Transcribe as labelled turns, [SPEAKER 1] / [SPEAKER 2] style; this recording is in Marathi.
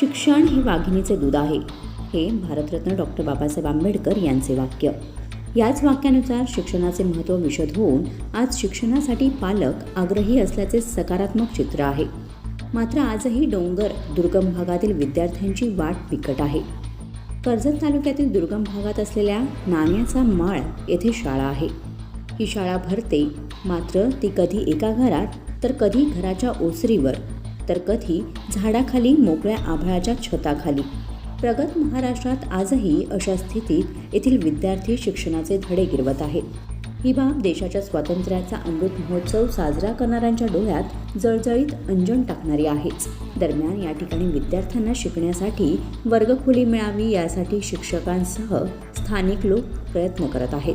[SPEAKER 1] शिक्षण हे वाघिणीचे दूध आहे. हे भारतरत्न डॉक्टर बाबासाहेब आंबेडकर यांचे वाक्य. याच वाक्यानुसार शिक्षणाचे महत्त्व विशद होऊन आज शिक्षणासाठी पालक आग्रही असल्याचे सकारात्मक चित्र आहे. मात्र आजही डोंगर दुर्गम भागातील विद्यार्थ्यांची वाट बिकट आहे. कर्जत तालुक्यातील दुर्गम भागात असलेल्या नाण्याचा माळ येथे शाळा आहे. ही शाळा भरते मात्र ती कधी एका घरात तर कधी घराच्या ओसरीवर तर कधी झाडाखाली मोकळ्या आभाळाच्या छताखाली. प्रगत महाराष्ट्रात आजही अशा स्थितीत येथील विद्यार्थी शिक्षणाचे धडे गिरवत आहेत. ही बाब देशाच्या स्वातंत्र्याचा अमृत महोत्सव साजरा करणाऱ्यांच्या डोळ्यात जळजळीत अंजन टाकणारी आहेच. दरम्यान या ठिकाणी विद्यार्थ्यांना शिकण्यासाठी वर्गखोली मिळावी यासाठी शिक्षकांसह स्थानिक लोक प्रयत्न करत आहेत.